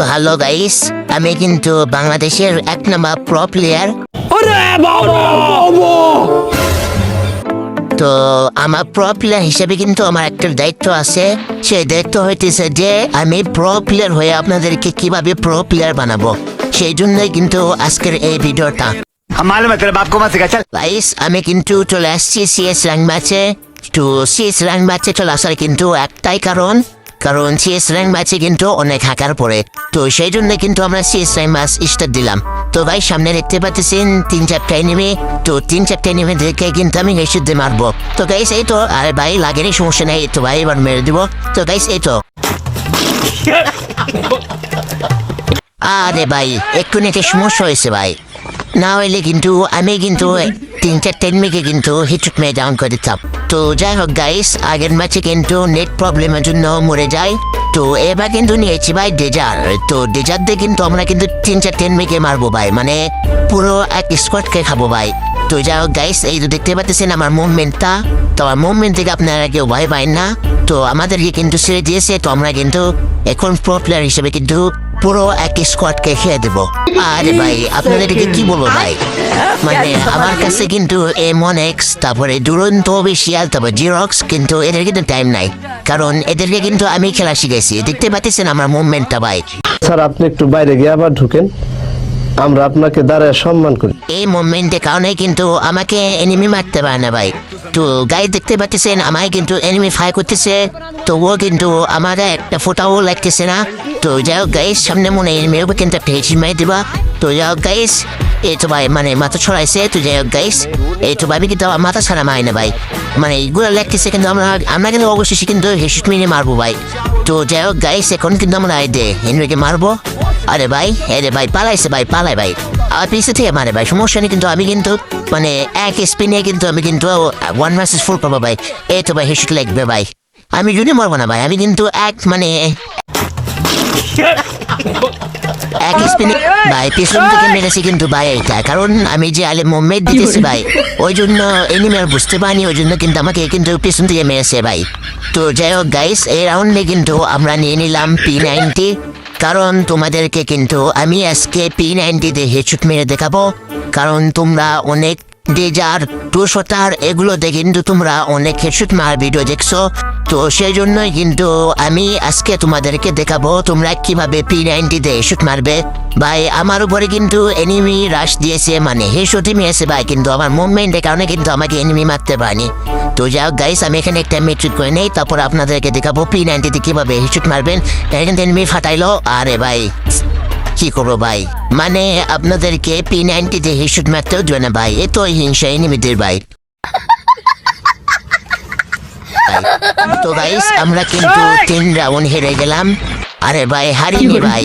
তো hello guys আমি কিন্তু বাংলাদেশের এক নম্বর প্রো প্লেয়ার তো আমার প্রো প্লেয়ার হিসেবে কিন্তু আমার একটা দায়িত্ব আছে সেই দায়িত্ব হইতেছে যে আমি প্রো প্লেয়ার হয়ে আপনাদেরকে কীভাবে প্রো প্লেয়ার বানাবো সেই জন্যই কিন্তু আজকের এই ভিডিওটা। গাইস আমি কিন্তু চলে আসছি সিএস র্যাঙ্ক ম্যাচে তো সিএস র্যাঙ্ক ম্যাচে চলে আসার কিন্তু একটাই কারণ কারণ সিএস র্যাঙ্ক ম্যাচে কিন্তু অনেক হ্যাকার পড়ে। তো সেই জন্য কিন্তু আমরা সিএস র্যাঙ্ক ম্যাচ স্টার্ট দিলাম। তো ভাই, সামনে দেখতে পাচ্ছেন, তিন চারটা এনিমি তো তিন চারটা এনিমি দেখে কিন্তু আমি হেসে মারবো। তো গাইস এই তো, আরে ভাই, লাগেনি, সমস্যা নেই, তো ভাই, এবার মেরে দিব। তো গাইস এই তো। আরে ভাই একটু নেটে সমস্যা হয়েছে ভাই। না হইলে কিন্তু আমি কিন্তু তিন চারটে মেয়েকে কিন্তু হিটুট মেয়ে ডাউন করে দিতাম। তো যাই হোক গাইস আগের ম্যাচে কিন্তু নেট প্রবলেমের জন্য মরে যায় তো এবার কিন্তু নিয়েছি ভাই ডেজার তো ডেজার দিয়ে কিন্তু আমরা কিন্তু তিন চার চারটে মেয়েকে মারবো ভাই। মানে পুরো এক স্কোয়াডকে খাব ভাই। তো যাই হোক গাইস এই তো দেখতে পাচ্ছেন আমার মুভমেন্টটা তো আমার মুভমেন্ট থেকে আপনারা কেউ ভয় পায় না। তো আমাদেরকে কিন্তু ছেড়ে দিয়েছে। তো আমরা কিন্তু এখন প্রো প্লেয়ার হিসেবে কিন্তু পুরো এক স্কোয়াডকে খেয়ে দেবো। আরে ভাই আপনাদেরকে কি বলব ভাই? মানে আমার কাছে কিন্তু এমন এক্স তারপরে দুরন্ত বিশিয়াল তারপর জিরক্স কিন্তু এদের কিন্তু টাইম নাই। কারণ এদেরকে কিন্তু আমি খেলা শিখেছি দেখতে পাচ্ছেন আমার মুভমেন্টটা ভাই। স্যার আপনি একটু বাইরে গিয়ে আবার ঢুকেন। আমরা আপনাকে দাঁড়ায় সম্মান করি। এই মুভমেন্টের কারণে কিন্তু আমাকে এনিমি মারতে পারে না ভাই। তো গাই দেখতে পাচ্ছেন, আমায় কিন্তু এনিমি ফাই করতেছে। তো ও কিন্তু আমার একটা ফোটাও লাগতেছে না। তো যাই হোক গাইস সামনে মনে এনিমির উপর কিন্তু একটা মারি দিবা। তো যাই হোক গাইস এই তো ভাই মানে মাথা ছড়াইছে। তো যাই হোক গাইস এই তো ভাবি কিন্তু মাথা ছাড়া মারি না ভাই। মানে এইগুলো লাগতেছে কিন্তু আমরা আমরা কিন্তু অবশ্যই কিন্তু হেডশিট মেরে মারবো ভাই। তো যাই হোক গাইস এখন কিন্তু আমরা এই দে এনিমিকে মারবো। আরে ভাই আরে ভাই, পালাইছে ভাই পালাই ভাই। আর মারে ভাই সমস্যা নেই কিন্তু আমি কিন্তু মানে এক স্পিনে কিন্তু আমি কিন্তু ওয়ান পাবো ভাই। এই তো ভাই হেসুট লাগবে ভাই। আমি যদি মরবো না ভাই আমি কিন্তু এক মানে এক স্পিনে ভাই পিছন থেকে মেরেছি কিন্তু ভাই এইটা। কারণ আমি যে আলে মুভমেন্ট দিতেছি ভাই ওই জন্য এনিমি আর বুঝতে পারিনি ওই জন্য কিন্তু আমাকে কিন্তু পিছন থেকে মেরেছে ভাই। তো যাই হোক গাইস এই রাউন্ডে কিন্তু আমরা নিয়ে নিলাম পি নাইনটি কারণ তোমাদেরকে কিন্তু আমি আজকে পি নাইনটিতে হেডশুট মেরে দেখাবো। কারণ তোমরা অনেক ডেজার টু শতার এগুলোতে কিন্তু তোমরা অনেক হেডশুট মার ভিডিও দেখছ। তো সেই জন্যই কিন্তু আমি আজকে তোমাদেরকে দেখাবো তোমরা কীভাবে পি নাইনটিতে হেডশুট মারবে। ভাই, আমার উপরে কিন্তু এনিমি রাশ দিয়েছে মানে হেডশুটই মেরেছে ভাই, কিন্তু আমার মুভমেন্টের কারণে কিন্তু আমাকে এনিমি মারতে পারেনি। তো হোক গাইস আমি এখানে একটা মেট্রিক করে নেই। তারপর আপনাদেরকে দেখাবো পি নাইনটিতে কীভাবে হিচুট মারবেন। এখান থেকে এনিমি ফাটাইলো। আরে ভাই কি করব ভাই? মানে আপনাদেরকে পি নাইনটিতে হিচুট মারতেও দেবে না ভাই এ তো হিংসা এনিমিদের ভাই। ভাই। তো গাইস আমরা কিন্তু তিন রাউন্ড হেরে গেলাম। আরে ভাই হারিনি ভাই।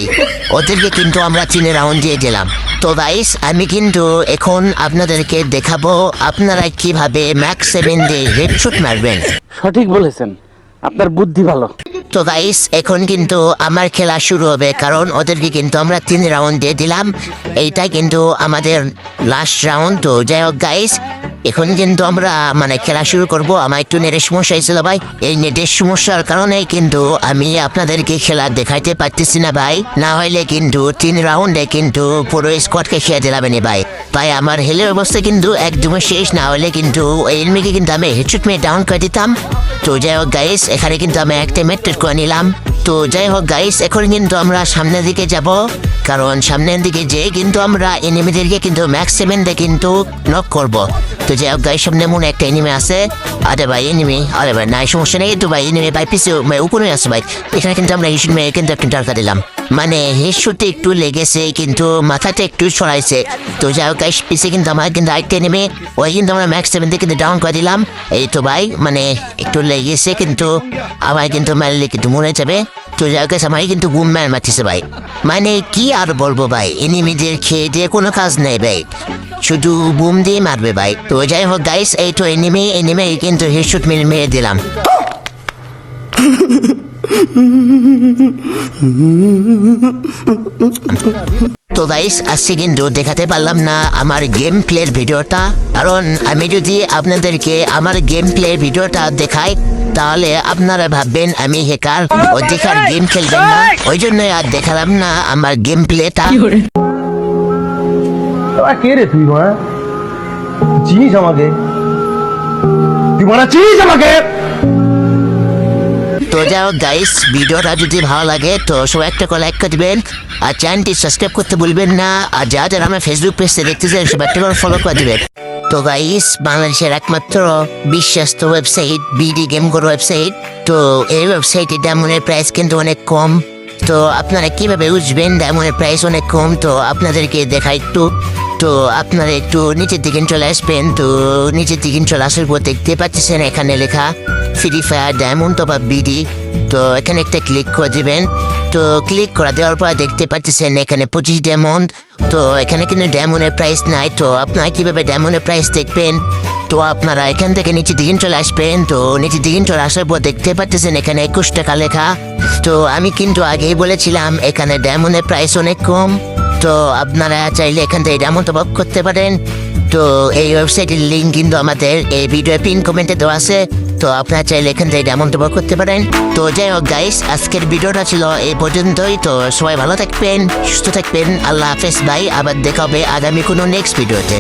ওদেরকে কিন্তু আমরা তিন রাউন্ড দিয়ে গেলাম তো গাইস আমি কিন্তু এখন আপনাদেরকে দেখাবো আপনারা কীভাবে ম্যাক্স সেভেন দিয়ে হেডশুট মারবেন। সঠিক বলেছেন। আপনার বুদ্ধি ভালো। তো গাইস এখন কিন্তু আমার খেলা শুরু হবে কারণ ওদেরকে কিন্তু আমরা তিন রাউন্ড দিয়ে দিলাম। এইটা কিন্তু আমাদের লাস্ট রাউন্ড তো যাই হোক গাইস এখন কিন্তু আমরা মানে খেলা শুরু করব। আমার একটু নেটের সমস্যা হয়েছিল ভাই। এই নেটের সমস্যার কারণে কিন্তু আমি আপনাদেরকে খেলা দেখাইতে পারতেছি না ভাই। না হইলে কিন্তু তিন রাউন্ডে কিন্তু পুরো স্কোয়াডকে খেয়ে দিলাম নি ভাই। ভাই, আমার হেলের অবস্থা কিন্তু একদমই শেষ। না হলে কিন্তু ওই এনিমিকে কিন্তু আমি হেডশুট মেয়ে ডাউন করে দিতাম। তো যাই হোক গাইস এখানে কিন্তু আমি একটা মেট্রিক করে নিলাম। তো যাই হোক গাইস এখন কিন্তু আমরা সামনের দিকে যাব। কারণ সামনের দিকে যেয়ে কিন্তু আমরা এনিমিদেরকে কিন্তু ম্যাক্স সেভেনতে কিন্তু নক করব। তো যাই হোক সামনে মনে একটা এনিমি আছে আরে ভাই এনিমি আরে ভাই নাই সমস্যা নেই তো ভাই এনিমি ভাই পিছিয়ে মানে উপরে আছে ভাই এখানে কিন্তু আমরা মেয়ে কিন্তু একটা টাকা দিলাম মানে হিসুতে একটু লেগেছে কিন্তু মাথাটা একটু ছড়াইছে তো যাই হোক গাইস পিছিয়ে কিন্তু আমার কিন্তু আরেকটা এনিমি ওই কিন্তু আমরা ম্যাক্স সেভেন থেকে কিন্তু ডাউন করে দিলাম এই তো ভাই মানে একটু লেগেছে কিন্তু আমার কিন্তু মারলে কিন্তু মরে যাবে তো যাই হোক guys, কিন্তু গুম ম্যান মারতেছে ভাই। মানে কি আর বলব ভাই এনিমিদের খেয়ে দিয়ে কোনো কাজ নেই ভাই। শুধু বুম দিয়ে মারবে ভাই। তো যাই হোক গাইস এই তো এনিমি এনিমি কিন্তু হেডশুট মেরে মেরে দিলাম। তো গাইস আজকে কিন্তু দেখাতে পারলাম না আমার গেম প্লের ভিডিওটা। কারণ আমি যদি আপনাদেরকে আমার গেম প্লের ভিডিওটা দেখাই তাহলে আপনারা ভাববেন আমি হেকার অধিকার গেম খেলবেন না। ওই জন্য আর দেখালাম না আমার গেম প্লেটা কে রে তুই মা চিনিস আমাকে? তুই মারা চিনিস আমাকে? তো যাও গাইস ভিডিওটা যদি ভালো লাগে তো সবাই একটা করে লাইক করে দিবেন। আর চ্যানেলটি সাবস্ক্রাইব করতে ভুলবেন না। আর যা যারা আমার ফেসবুক পেজে দেখতেছেন সবাই একটা করে ফলো করে দিবেন। তো গাইস, বাংলাদেশের একমাত্র বিশ্বস্ত website BD game go website তো এই ওয়েবসাইটে ডায়মন্ডের প্রাইস কিন্তু অনেক কম। তো আপনারা কীভাবে বুঝবেন ডায়মন্ডের প্রাইস অনেক কম? তো আপনাদেরকে দেখা একটু। তো আপনারা একটু নিচের দিকে চলে আসবেন। তো নিচের দিকে চলে আসার পর দেখতে পাচ্ছেন এখানে লেখা ফ্রি ফায়ার ডায়মন্ড বা বিডি তো এখানে একটা ক্লিক করে দিবেন। তো ক্লিক করে দেওয়ার পর দেখতে পাচ্ছেন এখানে পঁচিশ ডায়মন্ড তো এখানে কিন্তু ডায়মন্ডের প্রাইস নাই। তো আপনারা কীভাবে ডায়মন্ডের প্রাইস দেখবেন? তো আপনারা এখান থেকে নিচে দিকে চলে আসবেন। তো নিচে দিকে চলে আসার পর দেখতে পাচ্ছেন এখানে একুশ টাকা লেখা। তো আমি কিন্তু আগেই বলেছিলাম, এখানে ডায়মন্ডের প্রাইস অনেক কম। তো আপনারা চাইলে এখান থেকে ডায়মন্ড টপ করতে পারেন। তো এই ওয়েবসাইটের লিঙ্ক কিন্তু আমাদের এই ভিডিও পিন কমেন্টে দেওয়া আছে। তো আপনারা চাইলে এখান থেকে মন্তব্য করতে পারেন। তো যাই হোক গাইস আজকের ভিডিওটা ছিল এই পর্যন্তই। তো সবাই ভালো থাকবেন, সুস্থ থাকবেন। আল্লাহ হাফেজ ভাই আবার দেখা হবে আগামী কোনো নেক্সট ভিডিওতে